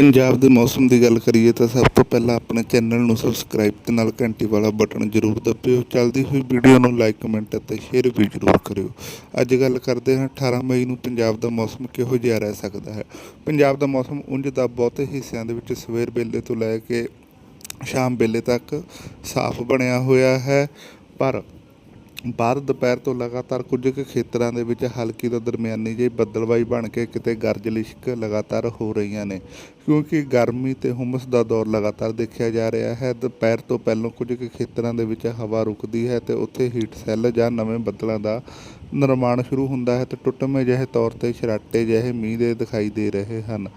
ਪੰਜਾਬ ਦੇ ਮੌਸਮ ਦੀ ਗੱਲ ਕਰੀਏ ਤਾਂ ਸਭ ਤੋਂ ਪਹਿਲਾਂ ਆਪਣੇ ਚੈਨਲ ਨੂੰ ਸਬਸਕ੍ਰਾਈਬ ਤੇ ਨਾਲ ਘੰਟੀ ਵਾਲਾ ਬਟਨ ਜ਼ਰੂਰ ਦਬਿਓ। ਚੱਲਦੀ ਹੋਈ ਵੀਡੀਓ ਨੂੰ ਲਾਈਕ ਕਮੈਂਟ ਅਤੇ ਸ਼ੇਅਰ ਵੀ ਜ਼ਰੂਰ ਕਰਿਓ। ਅੱਜ ਗੱਲ ਕਰਦੇ ਹਾਂ 18 ਮਈ ਨੂੰ ਪੰਜਾਬ ਦਾ ਮੌਸਮ ਕਿਹੋ ਜਿਹਾ ਰਹਿ ਸਕਦਾ ਹੈ। ਪੰਜਾਬ ਦਾ ਮੌਸਮ ਉਂਝ ਦਾ ਬਹੁਤੇ ਹਿੱਸਿਆਂ ਦੇ ਵਿੱਚ ਸਵੇਰ ਵੇਲੇ ਤੋਂ ਲੈ ਕੇ ਸ਼ਾਮ ਵੇਲੇ ਤੱਕ ਸਾਫ਼ ਬਣਿਆ ਹੋਇਆ ਹੈ, ਪਰ ਬਾਅਦ ਦੁਪਹਿਰ ਤੋਂ ਲਗਾਤਾਰ ਕੁਝ ਕੁ ਖੇਤਰਾਂ ਦੇ ਵਿੱਚ ਹਲਕੀ ਤੋਂ ਦਰਮਿਆਨੀ ਜਿਹੀ ਬੱਦਲਵਾਈ ਬਣ ਕੇ ਕਿਤੇ ਗਰਜ ਲਿਸ਼ਕ ਲਗਾਤਾਰ ਹੋ ਰਹੀਆਂ ਨੇ। ਕਿਉਂਕਿ ਗਰਮੀ ਤੇ ਹੁਮਸ ਦਾ ਦੌਰ ਲਗਾਤਾਰ ਦੇਖਿਆ ਜਾ ਰਿਹਾ ਹੈ, ਦੁਪਹਿਰ ਤੋਂ ਪਹਿਲਾਂ ਕੁਝ ਕੁ ਖੇਤਰਾਂ ਦੇ ਵਿੱਚ ਹਵਾ ਰੁਕਦੀ ਹੈ ਤੇ ਉੱਥੇ ਹੀਟ ਸੈੱਲ ਜਾਂ ਨਵੇਂ ਬੱਦਲਾਂ ਦਾ ਨਿਰਮਾਣ ਸ਼ੁਰੂ ਹੁੰਦਾ ਹੈ ਤੇ ਟੁੱਟਵੇਂ ਜਿਹੇ ਤੌਰ ਤੇ ਛਰਾਟੇ ਜਿਹੇ ਮੀਂਹ ਦੇ ਦਿਖਾਈ ਦੇ ਰਹੇ ਹਨ।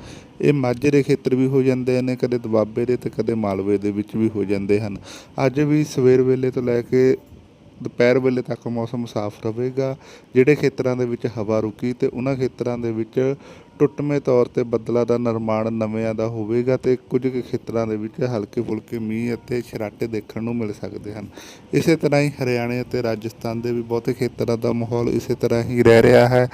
ਇਹ ਮਾਝੇ ਦੇ ਖੇਤਰ ਵੀ ਹੋ ਜਾਂਦੇ ਨੇ, ਕਦੇ ਦੁਆਬੇ ਦੇ ਤੇ ਕਦੇ ਮਾਲਵੇ ਦੇ ਵਿੱਚ ਵੀ ਹੋ ਜਾਂਦੇ ਹਨ। ਅੱਜ ਵੀ ਸਵੇਰ ਵੇਲੇ ਤੋਂ ਲੈ ਕੇ ਦੁਪਹਿਰ ਵੇਲੇ ਤੱਕ ਮੌਸਮ ਸਾਫ਼ ਰਹੇਗਾ, ਜਿਹੜੇ ਖੇਤਰਾਂ ਦੇ ਵਿੱਚ ਹਵਾ ਰੁਕੀ ਤੇ ਉਹਨਾਂ ਖੇਤਰਾਂ ਦੇ ਵਿੱਚ ਟੁੱਟਵੇਂ ਤੌਰ ਤੇ ਬੱਦਲਾਂ ਦਾ ਨਿਰਮਾਣ ਨਵਿਆਂ ਦਾ ਹੋਵੇਗਾ ਤੇ ਕੁਝ ਕੁ ਖੇਤਰਾਂ ਦੇ ਵਿੱਚ ਹਲਕੇ ਫੁਲਕੇ ਮੀਂਹ ਅਤੇ ਛਰਾਟੇ ਦੇਖਣ ਨੂੰ ਮਿਲ ਸਕਦੇ ਹਨ। ਇਸੇ ਤਰ੍ਹਾਂ ਹੀ ਹਰਿਆਣੇ ਅਤੇ ਰਾਜਸਥਾਨ ਦੇ ਵੀ ਬਹੁਤੇ ਖੇਤਰਾਂ ਦਾ ਮਾਹੌਲ ਇਸੇ ਤਰ੍ਹਾਂ ਹੀ ਰਹਿ ਰਿਹਾ ਹੈ।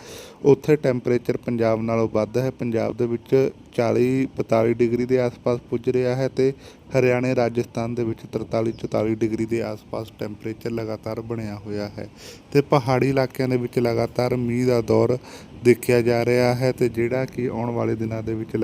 ਉੱਥੇ ਟੈਂਪਰੇਚਰ ਪੰਜਾਬ ਨਾਲੋਂ ਵੱਧ ਹੈ। ਪੰਜਾਬ ਦੇ ਵਿੱਚ 40 45 ਡਿਗਰੀ ਦੇ ਆਸ-ਪਾਸ ਪੁੱਜ ਰਿਹਾ ਹੈ ਤੇ ਹਰਿਆਣੇ, ਰਾਜਸਥਾਨ ਦੇ ਵਿੱਚ 43 44 ਡਿਗਰੀ ਦੇ ਆਸ-ਪਾਸ ਟੈਂਪਰੇਚਰ ਲਗਾਤਾਰ ਬਣਿਆ ਹੋਇਆ ਹੈ। ਤੇ ਪਹਾੜੀ ਇਲਾਕਿਆਂ ਦੇ ਵਿੱਚ ਲਗਾਤਾਰ ਮੀਂਹ ਦਾ ਦੌਰ ਦੇਖਿਆ ਜਾ ਰਿਹਾ ਹੈ ਤੇ ਜਿਹੜਾ ਕਿ ਆਉਣ ਵਾਲੇ ਦਿਨਾਂ ਦੇ ਵਿੱਚ